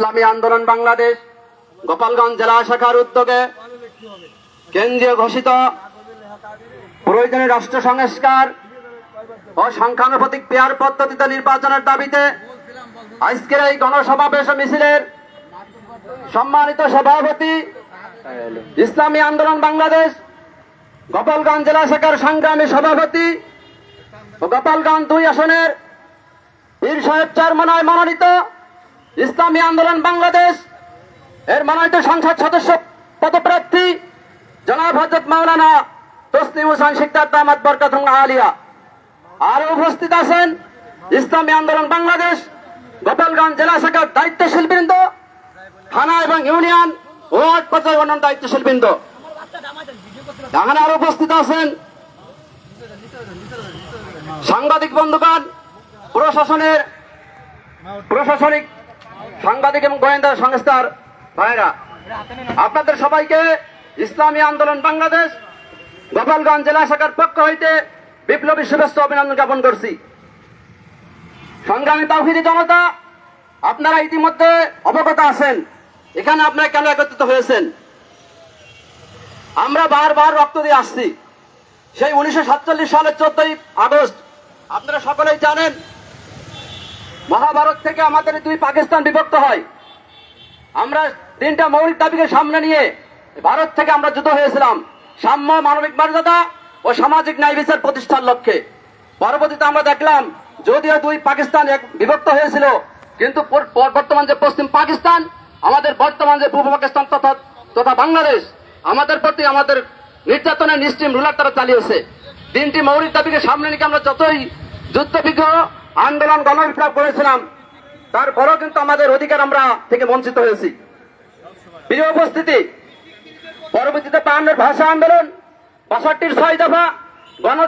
ইসলামী আন্দোলন বাংলাদেশ, গোপালগঞ্জ জেলা শাখার উদ্যোগে কেন্দ্রীয় ঘোষিত প্রয়োজনীয় রাষ্ট্র সংস্কার ও সংখ্যানুপাতিক পেয়ার পদ্ধতিতে নির্বাচনের দাবিতে আজকের এই গণসমাবেশ মিছিলের সম্মানিত সভাপতি ইসলামী আন্দোলন বাংলাদেশ, গোপালগঞ্জ জেলা শাখার সংগ্রামী সভাপতি ও গোপালগঞ্জ দুই আসনের বীর সাহেব চারমনায় মনোনীত ইসলামী আন্দোলন বাংলাদেশ। এর মনোনীত সংসদ সদস্য পদপ্রার্থী জনাব হজরত মাওলানা তসলিম হোসেন শিকদার দামাত বরকাত আলিয়া। আরও উপস্থিত আছেন ইসলামী আন্দোলন বাংলাদেশ, গোপালগঞ্জ জেলা শাখার দায়িত্বশীল বৃন্দ থানা এবং ইউনিয়ন ওয়ার্ড পর্যায়ে অন্যান্য দায়িত্বশীল বৃন্দ আরও উপস্থিত আছেন সাংবাদিক বন্ধুগণ, প্রশাসনের প্রশাসনিক সাংবাদিক এবং গোয়েন্দা সংস্থার ভাইরা, আপনাদের সবাইকে ইসলামী আন্দোলন বাংলাদেশ, গোপালগঞ্জ জেলা শাখার পক্ষ হইতে বিপ্লবী শুভেচ্ছা অভিনন্দন জ্ঞাপন করছি। সংগ্রামী তাহিদি জনতা, আপনারা ইতিমধ্যে অবগত আছেন। এখানে আপনারা কেন একত্রিত হয়েছেন? আমরা বারবার রক্ত দিয়ে আসছি। সেই উনিশশো সাতচল্লিশ সালের চোদ্দই আগস্ট, আপনারা সকলেই জানেন মহাভারত থেকে আমাদের দুই পাকিস্তান বিভক্ত হয়। আমরা তিনটা মৌলিক দাবিকে সামনে নিয়ে ভারত থেকে আমরা যুদ্ধ হয়েছিলাম। সাম্য, মানবিক মর্যাদা ও সামাজিক ন্যায় বিচার প্রতিষ্ঠার লক্ষ্যে। পরবর্তীতে আমরা দেখলাম, যদিও দুই পাকিস্তান এক বিভক্ত হয়েছিল, কিন্তু বর্তমান যে পশ্চিম পাকিস্তান, আমাদের বর্তমান যে পূর্ব পাকিস্তান তথা তথা বাংলাদেশ, আমাদের প্রতি আমাদের নির্যাতনের নিশ্চিম রুলার তারা চালিয়েছে। তিনটি মৌলিক দাবিকে সামনে নিয়ে আমরা যতই যুদ্ধ বিগ্রহ আন্দোলন গণবিপ্লব করেছিলাম, তারপরেও কিন্তু আমাদের অধিকার আমরা থেকে বঞ্চিত হয়েছি। প্রিয় উপস্থিতি, পরবর্তীতে বাহান্নের ভাষা আন্দোলন, বাষট্টির ছয় দফা গণ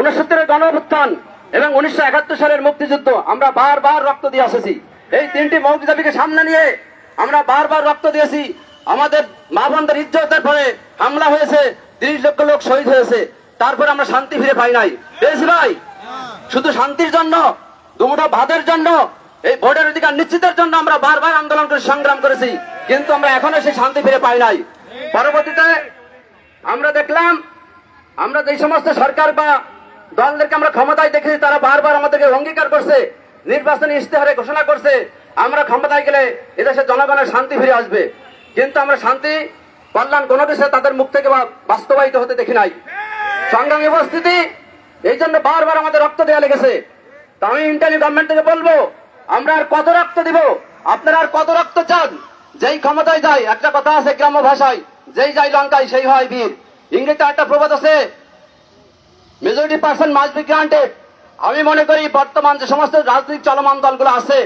উনসত্তরের গণ এবং উনিশশো একাত্তর সালের মুক্তিযুদ্ধ, আমরা বারবার রক্ত দিয়ে আসেছি। এই তিনটি মৌলিক দাবিকে সামনে নিয়ে আমরা বারবার রক্ত দিয়েছি। আমাদের মা বোনদের ইজ্জতের পরে হামলা হয়েছে, তিরিশ লক্ষ লোক শহীদ হয়েছে। তারপরে আমরা শান্তি ফিরে পাই নাই। পেয়েছি ভাই, শুধু শান্তির জন্য দুমুঠো ভাতের জন্য, এই ভোটের অধিকার নিশ্চিতের জন্য আমরা বারবার আন্দোলন করে সংগ্রাম করেছি, কিন্তু আমরা এখনও সেই শান্তি ফিরে পাই নাই। পরবর্তীতে আমরা দেখলাম, আমরা যে সমস্ত সরকার বা দলদেরকে আমরা ক্ষমতায় দেখেছি, তারা বারবার আমাদেরকে অঙ্গীকার করছে, নির্বাচনী ইশতেহারে ঘোষণা করছে, আমরা ক্ষমতায় গেলে এদেশে জনগণের শান্তি ফিরে আসবে। কিন্তু আমরা শান্তি, কল্যাণ কোনো কিছু তাদের মুখ থেকে বাস্তবায়িত হতে দেখি নাই। সংগ্রামী উপস্থিতি, এই জন্য বারবার আমাদের রক্ত দেওয়া লেগেছে। তো আমি ইন্টারনেট গভর্নমেন্ট থেকে বলব আমরা আর কত রক্ত দিব? আপনারা আর কত রক্ত চান? যেই ক্ষমতায় যায় একটা কথা আছে গ্রাম্য ভাষায় যেই যায় লঙ্কায় সেই হয় বীর। ইংরেজিতে একটা প্রবাদ আছে majority percent must be granted আমি মনে করি বর্তমান যে সমস্ত রাজনৈতিক চলমান দলগুলো আছে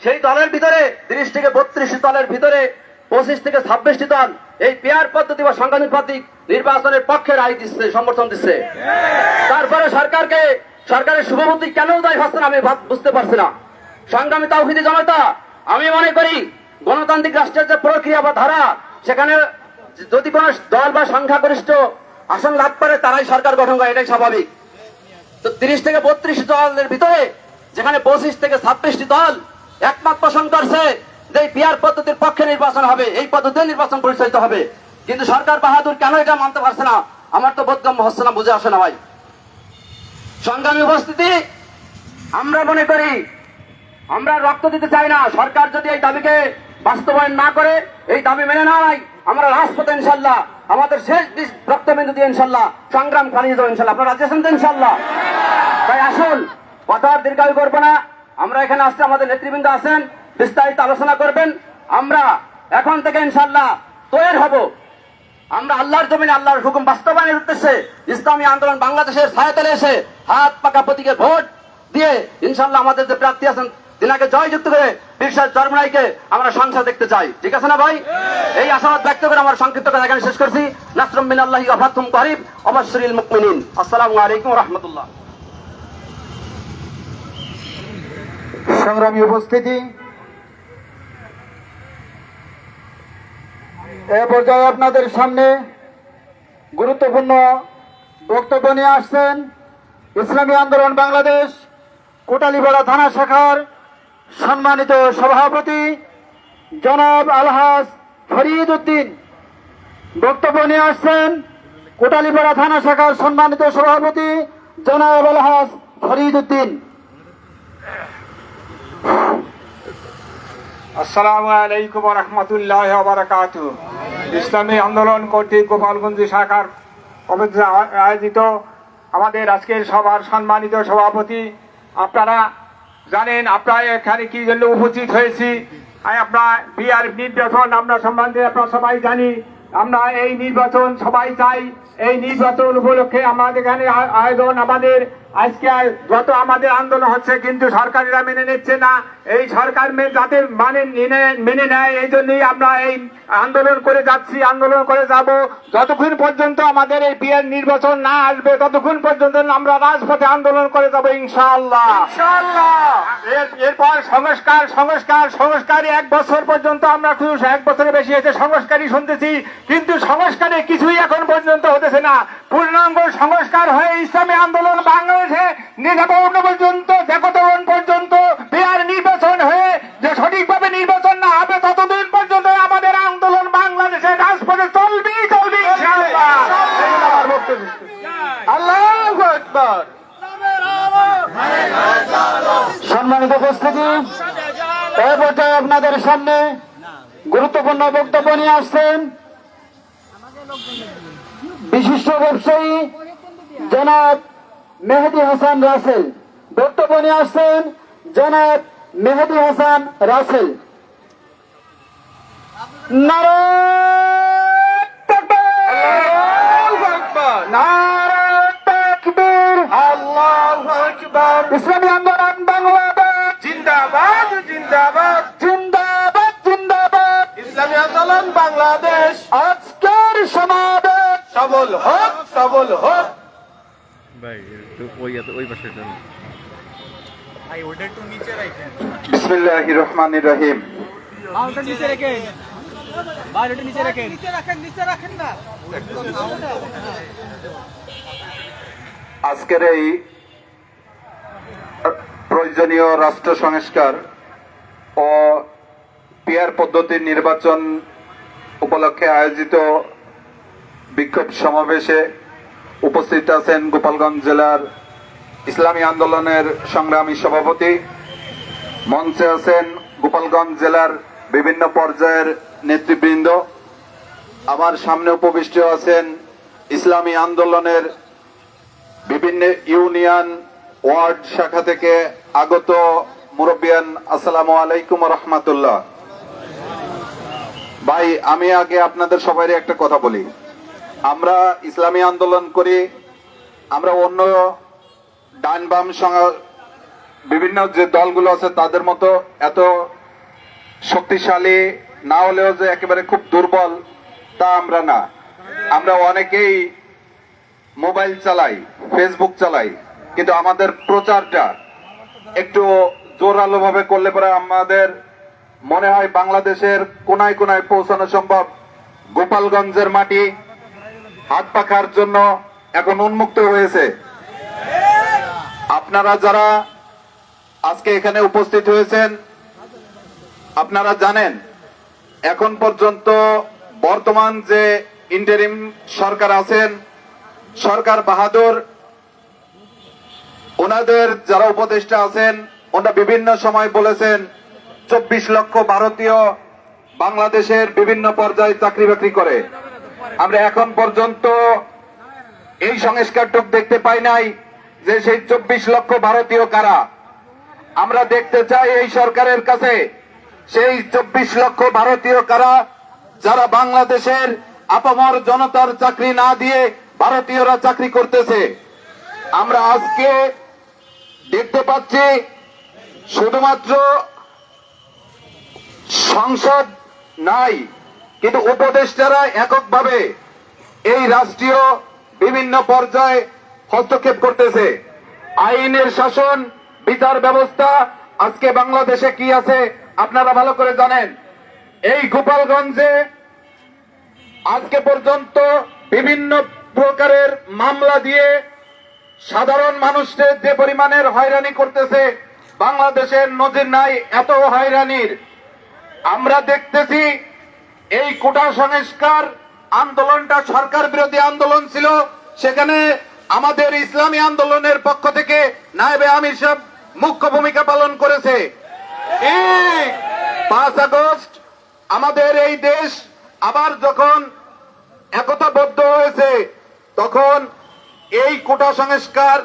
সেই দলের ভিতরে তিরিশ থেকে বত্রিশটি দলের ভিতরে পঁচিশ থেকে ছাব্বিশটি দল এই পেয়ার পদ্ধতি বা সংখ্যানুপাতিক নির্বাচনের পক্ষে রায় দিচ্ছে সমর্থন দিচ্ছে। তারপরে সরকারকে সরকারের শুভবুদ্ধি কেন দায় হচ্ছে না আমি বুঝতে পারছি না। সংগ্রামী তাওহিদি জনতা, আমি মনে করি গণতান্ত্রিক রাষ্ট্রের যে প্রক্রিয়া বা ধারা, সেখানে যদি কোনো দল বা সংখ্যাগরিষ্ঠ আসন লাভ করে, তারাই সরকার গঠন করে, এটাই স্বাভাবিক। তো তিরিশ থেকে বত্রিশ দলের ভিতরে, যেখানে পঁচিশ থেকে ছাব্বিশটি দল একমত পোষণ করছে যে পিয়ার পদ্ধতির পক্ষে নির্বাচন হবে, এই পদ্ধতিতে নির্বাচন পরিচালিত হবে। কিন্তু সরকার বাহাদুর কেন এটা মানতে পারছে না? আমার তো বোধগম্য হচ্ছে না, বুঝে আসে না ভাই। সংগ্রামী উপস্থিতি, আমরা মনে করি, আমরা রক্ত দিতে চাই না। সরকার যদি এই দাবিকে বাস্তবায়ন না করে, এই দাবি মেনে না নেয়, আমরা রাজপথে ইনশাল্লাহ, আমাদের শেষ রক্তবিন্দু দিয়ে ইনশাল্লাহ সংগ্রাম চালিয়ে যাব ইনশাল্লাহ। আপনারা রাজি আছেন ইনশাল্লাহ? তাই আসুন কথা দীর্ঘায়ু করব না। আমরা এখানে আসতে আমাদের নেতৃবৃন্দ আছেন, বিস্তারিত আলোচনা করবেন। আমরা এখন থেকে ইনশাল্লাহ তৈরি হব। আমরা আল্লাহর জমিনে আল্লাহর হুকুম বাস্তবায়নের উদ্দেশ্যে ইসলামী আন্দোলন বাংলাদেশের ছায়াতলে এসে হাত পাকা প্রতীকে ভোট দিয়ে ইনশাল্লাহ আমাদের যে প্রার্থী আছেন, তিনাকে জয়যুক্ত করে বিরসাদ চরমনাইকে আমরা সংসদ দেখতে চাই। ঠিক আছে না ভাই? এই আশাবাদ ব্যক্ত করে আমার সংক্ষিপ্ত কথা এখানে শেষ করছি। নাসরুম মিন আল্লাহি আফাতুম করিব, অবশ্যরিল মুকমিনিন। আসসালামু আলাইকুম রহমতুল্লাহ। সংগ্রামী উপস্থিতি এ পর্যায়ে আপনাদের সামনে গুরুত্বপূর্ণ বক্তব্য নিয়ে আসছেন ইসলামী আন্দোলন বাংলাদেশ কোটালীপাড়া থানা শাখার সম্মানিত সভাপতি জনাব আলহাজ ফরিদ উদ্দিন। বক্তব্য নিয়ে আসছেন কোটালীপাড়া থানা শাখার সম্মানিত সভাপতি জনাব আলহাজ ফরিদ উদ্দিন। আসসালামু আলাইকুম রহমতুল্লাহ বারাকাত ইসলামী আন্দোলন কর্তৃক গোপালগঞ্জ শাখার আয়োজিত আমাদের আজকের সভার সম্মানিত সভাপতি, আপনারা জানেন আপনারা এখানে কি জন্য উপস্থিত হয়েছি? আপনার বিআর নির্বাচন, আমরা সম্বন্ধে আপনারা সবাই জানি, আমরা এই নির্বাচন সবাই চাই। এই নির্বাচন উপলক্ষে আমাদের এখানে আয়োজন আমাদের আজকে আর- যত আমাদের আন্দোলন হচ্ছে কিন্তু সরকারেরা মেনে নিচ্ছে না। এই সরকার যাতে মানে মেনে নেয় এই জন্যই আমরা এই আন্দোলন করে যাচ্ছি আন্দোলন করে যাব। যতক্ষণ পর্যন্ত আমাদের এই বিয়ের নির্বাচন না আসবে ততক্ষণ পর্যন্ত আমরা রাজপথে আন্দোলন করে যাব ইনশাআল্লাহ। এরপর সংস্কার সংস্কার সংস্কারে এক বছর পর্যন্ত আমরা শুধু এক বছরের বেশি হয়েছে সংস্কারই শুনতেছি। কিন্তু সংস্কারে কিছুই এখন পর্যন্ত হতেছে না। পূর্ণাঙ্গ সংস্কার হয়ে ইসলামী আন্দোলন বাংলাদেশে নিরাপন্ন পর্যন্ত দেখতরণ পর্যন্ত, বিহার নির্বাচন হয়ে যে সঠিকভাবে নির্বাচন না হবে, ততদিন পর্যন্ত আমাদের আন্দোলন বাংলাদেশের রাজপথে চলবেই চলবে সম্মানিত উপস্থিতি এই পর্যায়ে আপনাদের সামনে গুরুত্বপূর্ণ বক্তব্য নিয়ে আসছেন বিশিষ্ট ব্যবসায়ী জনাব মেহেদি হাসান রাসেল। বক্তব্য নিয়ে আসছেন জনাব মেহেদি হাসান রাসেল। ইসলামী আন্দোলন বাংলাদেশ। জিন্দাবাদ জিন্দাবাদ। জিন্দাবাদ জিন্দাবাদ। ইসলামী আন্দোলন বাংলাদেশ। আজকের সমাবেশ সবল হোক সবল হোক। ভাই ওই ওই পাশে যান বিসমিল্লাহ রহমান রহিম। আজকের এই প্রয়োজনীয় রাষ্ট্র সংস্কার ও পিয়ার পদ্ধতির নির্বাচন উপলক্ষে আয়োজিত বিক্ষোভ সমাবেশে উপস্থিত আছেন গোপালগঞ্জ জেলার ইসলামী আন্দোলনের সংগ্রামী সভাপতি। মঞ্চে আছেন গোপালগঞ্জ জেলার বিভিন্ন পর্যায়ের নেতৃবৃন্দ। আমার সামনে উপবিষ্ট আছেন ইসলামী আন্দোলনের বিভিন্ন ইউনিয়ন ওয়ার্ড শাখা থেকে আগত মুরব্বিয়ান, আসসালামু আলাইকুম রহমাতুল্লাহ। ভাই, আমি আগে আপনাদের সবাই একটা কথা বলি। আমরা ইসলামী আন্দোলন করি, আমরা অন্য ডান বাম বিভিন্ন যে দলগুলো আছে তাদের মতো এত শক্তিশালী না হলেও যে একেবারে খুব দুর্বল, তা আমরা না। আমরা অনেকেই মোবাইল চালাই, ফেসবুক চালাই, কিন্তু আমাদের প্রচারটা একটু জোরালো ভাবে করলে পরে আমাদের মনে হয় বাংলাদেশের কোনায় কোনায় পৌঁছানো সম্ভব। গোপালগঞ্জের মাটি হাত পাখার জন্য এখন উন্মুক্ত হয়েছে। আপনারা যারা আজকে এখানে উপস্থিত হয়েছেন, আপনারা জানেন, এখন পর্যন্ত বর্তমান যে ইন্টারিম সরকার আছেন, সরকার বাহাদুর, ওনাদের যারা উপদেষ্টা আছেন, ওনারা বিভিন্ন সময় বলেছেন, চব্বিশ লক্ষ ভারতীয় বাংলাদেশের বিভিন্ন পর্যায়ে চাকরি বাকরি করে। আমরা এখন পর্যন্ত এই সংস্কারটুক দেখতে পাই নাই যে সেই চব্বিশ লক্ষ ভারতীয় কারা। আমরা দেখতে চাই এই সরকারের কাছে সেই চব্বিশ লক্ষ ভারতীয় কারা যারা বাংলাদেশের আপামর জনতার চাকরি না দিয়ে ভারতীয়রা চাকরি করতেছে। আমরা আজকে দেখতে পাচ্ছি শুধুমাত্র সংসদ নাই কিন্তু উপদেষ্টারা এককভাবে এই রাষ্ট্রীয় বিভিন্ন পর্যায়ে হস্তক্ষেপ করতেছে, আইনের শাসন, বিচার ব্যবস্থা, আজকে বাংলাদেশে কি আছে আপনারা ভালো করে জানেন। এই গোপালগঞ্জে আজকে পর্যন্ত বিভিন্ন প্রকারের মামলা দিয়ে সাধারণ মানুষদের যে পরিমাণের হয়রানি করতেছে, বাংলাদেশের নজির নাই, এত হয়রানির। আমরা দেখতেছি এই কোটা সংস্কার আন্দোলনটা সরকার বিরোধী আন্দোলন ছিল। সেখানে আমাদের ইসলামী আন্দোলনের পক্ষ থেকে নায়েবে আমির সাহেব মুখ্য ভূমিকা পালন করেছে। পাঁচ আগস্ট আমাদের এই দেশ আবার যখন একতাবদ্ধ হয়েছে, তখন এই কোটা সংস্কার,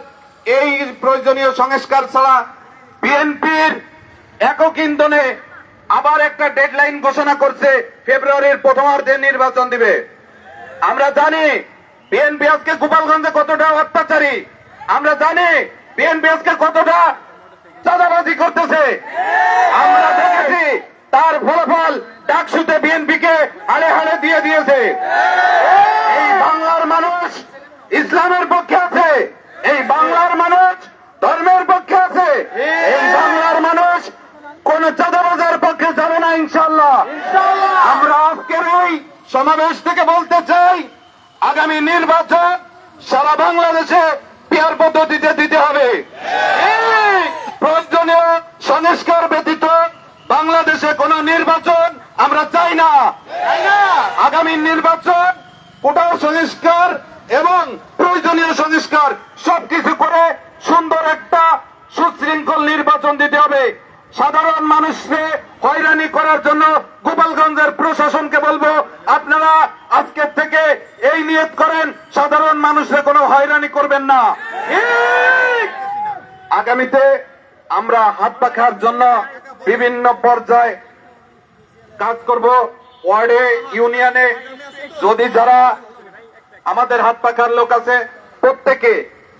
এই প্রয়োজনীয় সংস্কার ছাড়া বিএনপির একক ইন্ধনে আবার একটা ডেডলাইন ঘোষণা করছে, ফেব্রুয়ারির প্রথমার্ধে নির্বাচন দিবে। আমরা জানি, বিএনপি আজকে গোপালগঞ্জে কতটা অত্যাচারী। আমরা জানি, বিএনপি আজকে কতটা চাঁদাবাজি করতেছে। আমরা দেখেছি, তার ফলাফল ডাকসুতে বিএনপিকে হাড়ে হাড়ে দিয়ে দিয়েছে। এই বাংলার মানুষ ইসলামের পক্ষে আছে। এই বাংলার মানুষ ধর্মের পক্ষে আছে। এই বাংলার মানুষ কোন চাঁদাবাজার পক্ষে যাবে না ইনশাল্লাহ আমরা আজকের এই সমাবেশ থেকে বলতে চাই আগামী নির্বাচন সারা বাংলাদেশে পিয়ার পদ্ধতিতে দিতে হবে। প্রয়োজনীয় সংস্কার ব্যতীত বাংলাদেশে কোন নির্বাচন আমরা চাই না। আগামী নির্বাচন কোটা সংস্কার এবং প্রয়োজনীয় সংস্কার সবকিছু করে সুন্দর একটা সুশৃঙ্খল নির্বাচন দিতে হবে। সাধারণ মানুষকে হয়রানি করার জন্য গোপালগঞ্জের প্রশাসনকে বলব, আপনারা আজকের থেকে এই নিয়ত করেন, সাধারণ মানুষকে কোনো হয়রানি করবেন না। আগামীতে আমরা হাত পাখার জন্য বিভিন্ন পর্যায়ে কাজ করব। ওয়ার্ডে, ইউনিয়নে, যদি যারা আমাদের হাত পাখার লোক আছে, প্রত্যেকে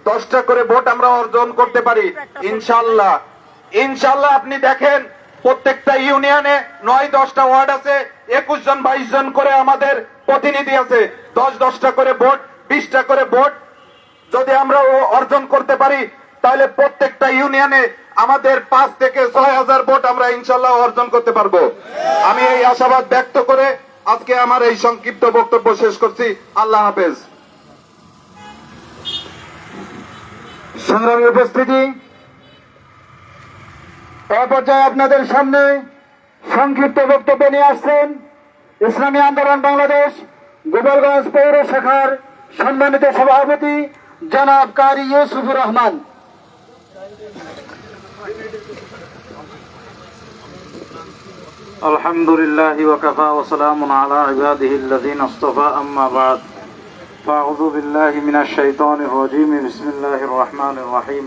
দশটা করে ভোট আমরা অর্জন করতে পারি ইনশাল্লাহ ইনশাল্লাহ আপনি দেখেন, প্রত্যেকটা ইউনিয়নে নয়, দশটা ওয়ার্ড আছে, একুশ জন, বাইশ জন করে আমাদের প্রতিনিধি আছে। দশ, দশটা করে ভোট, বিশটা করে ভোট। যদি আমরা অর্জন করতে পারি, তাহলে প্রত্যেকটা ইউনিয়নে আমাদের পাঁচ থেকে ছয় হাজার ভোট আমরা ইনশাল্লাহ অর্জন করতে পারব। আমি এই আশাবাদ ব্যক্ত করে আজকে আমার এই সংক্ষিপ্ত বক্তব্য শেষ করছি। আল্লাহ হাফেজ। সংগ্রামী উপস্থিতি এ পর্যায়ে আপনাদের সামনে সংক্ষিপ্ত বক্তব্য নিয়ে আসছেন ইসলামী আন্দোলন বাংলাদেশ গোপালগঞ্জ পৌর শাখার সম্মানিত সভাপতি জনাব কারি ইউসুফুর রহমান الحمد لله وكفى وسلام على عباده الذين اصطفى أما بعد فأعوذ بالله من الشيطان الرجيم بسم الله الرحمن الرحيم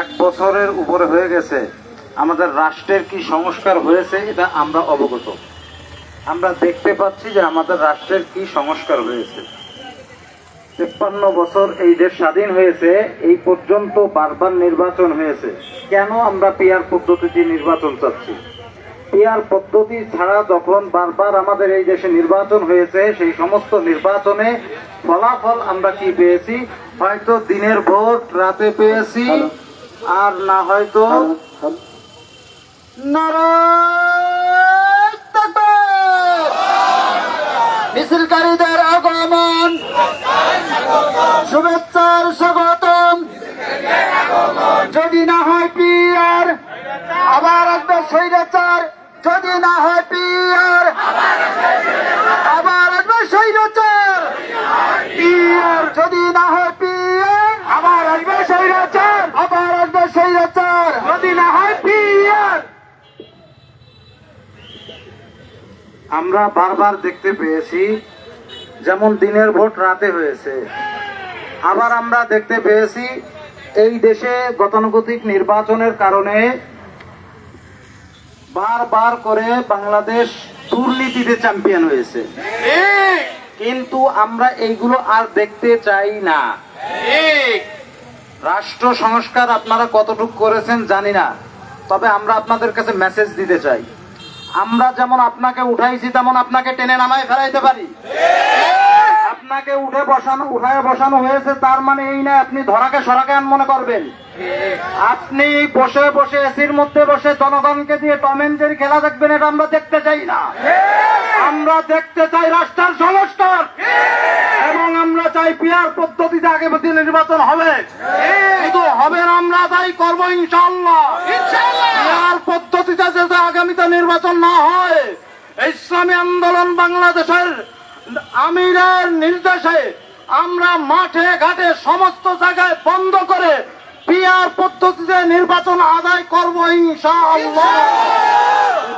এক বছরের উপরে হয়ে গেছে। আমাদের রাষ্ট্রের কি সংস্কার হয়েছে, এটা আমরা অবগত। আমরা দেখতে পাচ্ছি যে আমাদের রাষ্ট্রের কি সংস্কার হয়েছে। তেপ্পান্ন বছর এই দেশ স্বাধীন হয়েছে, এই পর্যন্ত বারবার নির্বাচন হয়েছে। কেন আমরা পিয়ার পদ্ধতিতে নির্বাচন চাচ্ছি? পিয়ার পদ্ধতি ছাড়া যখন বারবার আমাদের এই দেশে নির্বাচন হয়েছে, সেই সমস্ত নির্বাচনে ফলাফল আমরা কি পেয়েছি? হয়তো দিনের ভোট রাতে পেয়েছি আর না হয়তো! মিছিলকারীদের আগমন শুভেচ্ছার স্বাগতম যদি না হয় পিয়ার আবার আসবে স্বৈরাচার যদি না হয় পিয়ার আবার আসবে স্বৈরাচার পিয়ার যদি না হয় পিয়ার আবার আসবে স্বৈরাচার আবার আসবে স্বৈরাচার যদি না হয় পিয়ার আমরা বারবার দেখতে পেয়েছি, যেমন দিনের ভোট রাতে হয়েছে। আবার আমরা দেখতে পেয়েছি, এই দেশে গতানুগতিক নির্বাচনের কারণে বারবার করে বাংলাদেশ দুর্নীতিতে চ্যাম্পিয়ন হয়েছে। কিন্তু আমরা এইগুলো আর দেখতে চাই না। রাষ্ট্র সংস্কার আপনারা কতটুকু করেছেন জানি না, তবে আমরা আপনাদের কাছে মেসেজ দিতে চাই। আমরা যেমন আপনাকে উঠাইছি, তেমন আপনাকে টেনে নামায় ফেরাইতে পারি। আপনাকে উঠে বসানো, উঠায় বসানো হয়েছে, তার মানে এই না আপনি ধরাকে সরাকে আন মনে করবেন। আপনি বসে বসে এসির মধ্যে বসে জনগণকে দিয়ে টম এন্ড জেরি খেলা দেখবেন, এটা আমরা দেখতে চাই না। আমরা দেখতে চাই রাষ্ট্রের সংস্কার। এবং আমরা চাই পিয়ার পদ্ধতিতে আগে দিন নির্বাচন হবে। কিন্তু হবে না, আমরা তাই করব ইনশাল্লাহ পিয়ার পদ্ধতিতে যাতে আগামীতে নির্বাচন না হয়, ইসলামী আন্দোলন বাংলাদেশের আমিরের নির্দেশে আমরা মাঠে ঘাটে সমস্ত জায়গায় বন্ধ করে পিয়ার পদ্ধতিতে নির্বাচন আদায় করব ইনশাআল্লাহ।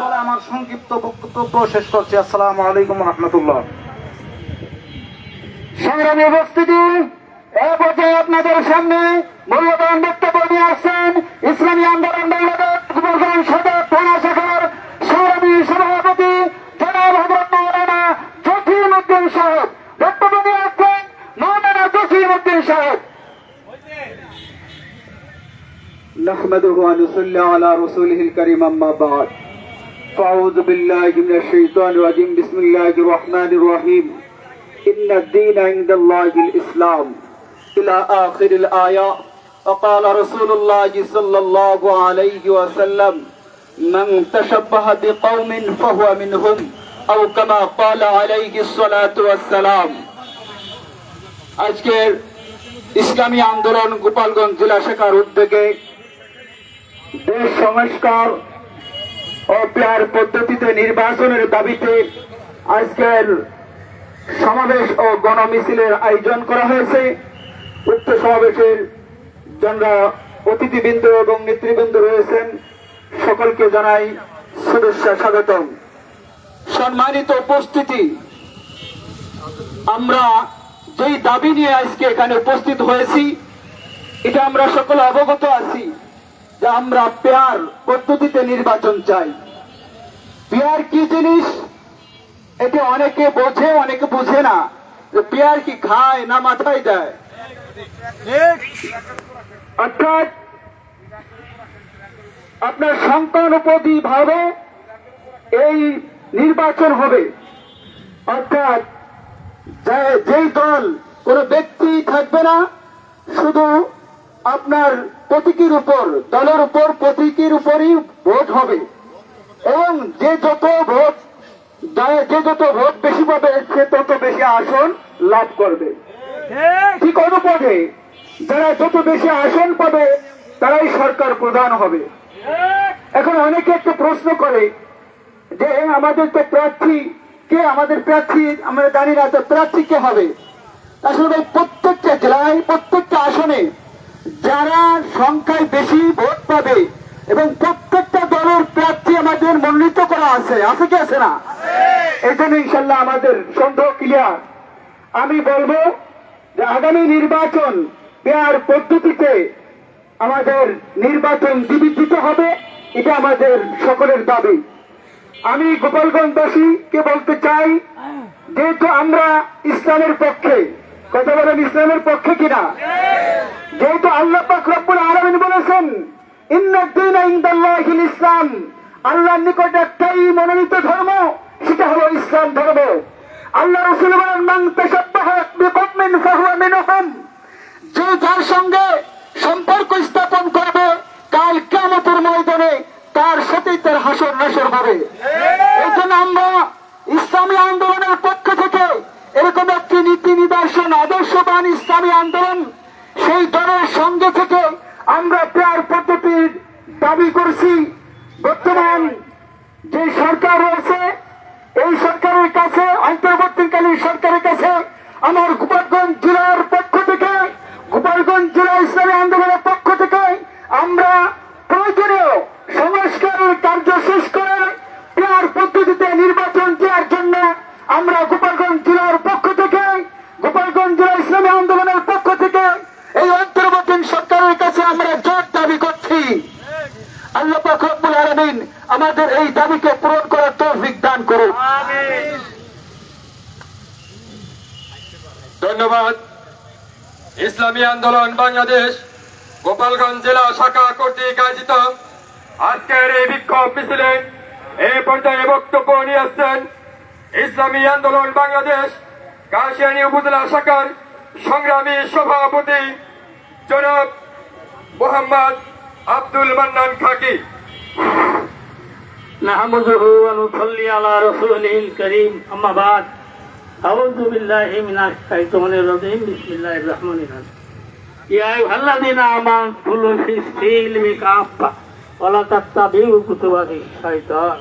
বলে আমার সংক্ষিপ্ত বক্তব্য শেষ করছি। আসসালামু আলাইকুম রহমতুল্লাহ। সংগ্রামী উপস্থিতি এ পর্যায়ে আপনাদের সামনে মূল্যবান বক্তব্য নিয়ে আসছেন ইসলামী আন্দোলন বাংলাদেশ গোপালগঞ্জ সদর থানা শাখার সংগ্রামী সভাপতি জনাব হজরত মৌলানা জসিম উদ্দিন সাহেব বক্তব্য নিয়ে আসছেন মৌলানা জসিম উদ্দিন সাহেব نحمده ونصلي على رسوله الكريم أما بعد فأعوذ بالله من الشيطان الرجيم بسم الله الرحمن الرحيم إن الدين عند الله الإسلام إلى آخر الآية وقال رسول الله صلى الله عليه وسلم من تشبه بقوم فهو منهم أو كما قال عليه الصلاة والسلام আজকের ইসলামী আন্দোলন গোপালগঞ্জ জেলা শাখার উদ্যোগে দেশ সংস্কার ও প্যার পদ্ধতিতে নির্বাচনের দাবিতে আজকের সমাবেশ ও গণমিছিলের আয়োজন করা হয়েছে উক্ত সমাবেশের যারা অতিথিবৃন্দ এবং নেতৃবৃন্দ রয়েছেন। সকলকে জানাই শুভেচ্ছা, স্বাগতম। সম্মানিত উপস্থিতি, আমরা যেই দাবি নিয়ে আজকে এখানে উপস্থিত হয়েছি, এটা আমরা সকলে অবগত আছি যে আমরা পেয়ার পদ্ধতিতে নির্বাচন চাই। পেয়ার কি জিনিস? এটি অনেকে বোঝে, অনেকে বুঝে না যে পেয়ার কি খায় না মাথায় দেয়। অর্থাৎ আপনার সংখ্যানুপতি ভাবে এই নির্বাচন হবে। অর্থাৎ যেই দল কোন ব্যক্তি থাকবে না, শুধু আপনার প্রতীকের উপর, দলের উপর, প্রতীকের উপরই ভোট হবে। এবং যে যত ভোট যে যত ভোট বেশি পাবে, সে তত বেশি আসন লাভ করবে। ঠিক অনুপাতে যারা যত বেশি আসন পাবে তারাই সরকার প্রধান হবে। এখন অনেকে একটা প্রশ্ন করে যে আমাদের তো প্রার্থী কে? আমাদের প্রার্থী আমরা জানি না তো প্রার্থী কে হবে? আসলে ভাই প্রত্যেকটা জেলায় প্রত্যেকটা আসনে যারা সংখ্যায় বেশি ভোট পাবে এবং প্রত্যেকটা দলের প্রার্থী আমাদের মনোনীত করা আছে আছে কি আছে না? এই জন্য ইনশাল্লাহ আমাদের সন্দেহ ক্লিয়ার আমি বলব যে আগামী নির্বাচন পেয়ার পদ্ধতিতে আমাদের নির্বাচন বিবেচিত হবে, এটা আমাদের সকলের দাবি। আমি গোপালগঞ্জবাসীকে বলতে চাই, যেহেতু আমরা ইসলামের পক্ষে, কথা বলেন ইসলামের পক্ষে কিনা? যেহেতু আল্লাহ রব্বুল আলামিন বলেছেন ইসলাম আল্লাহর নিকট একটাই মনোনীত ধর্ম, সেটা হলো ইসলাম ধর্ম। আল্লাহ রাসূল বলেন তাশাব্বাহা বিকওমিন ফাহুয়া মিনহুম। যে যার সঙ্গে সম্পর্ক স্থাপন করবে কাল কিয়ামতের ময়দানে তার সাথেই তার হাসর নাসর হবে। এই জন্য আমরা ইসলামী আন্দোলনের পক্ষ থেকে এরকম একটি নীতি নিদর্শন আদর্শবান ইসলামী আন্দোলন সেই দলের সঙ্গে থেকে আমরা প্রায় পদ্ধতির দাবি করছি। বর্তমান যে সরকার রয়েছে এই সরকারের কাছে অন্তর্বর্তীকালীন সরকারের কাছে আমার গোপালগঞ্জ জেলার পক্ষ থেকে, গোপালগঞ্জ জেলা ইসলামী আন্দোলনের পক্ষ থেকে আমরা প্রয়োজনীয় সংস্কারের কার্য শেষ করে পেয়ার পদ্ধতিতে নির্বাচন দেওয়ার জন্য আমরা গোপালগঞ্জ জেলার পক্ষ থেকে, গোপালগঞ্জ জেলা ইসলামী আন্দোলনের পক্ষ থেকে এই অন্তর্বর্তী সরকারের কাছে আমরা জোর দাবি করছি। আল্লাহ আমাদের এই দাবিকে পূরণ করার ধন্যবাদ। ইসলামী আন্দোলন বাংলাদেশ, গোপালগঞ্জ জেলা শাখা কর্তৃক আয়োজিত। আজকের এই বিক্ষোভ মিছিলে এই পর্যায়ে বক্তব্য নিয়ে আসছেন ইসলামী আন্দোলন বাংলাদেশ, কাশিয়ানী উপজেলা শাখার সংগ্রামী সভাপতি জনাব মোহাম্মদ আব্দুল মান্নান খাকি। نحمده ونصلي على رسوله الكريم أما بعد أعوذ بالله من الشيطان الرجيم بسم الله الرحمن الرحيم يا أيها الذين آمنوا ادخلوا في السلم كافة ولا تتبعوا خطوات الشيطان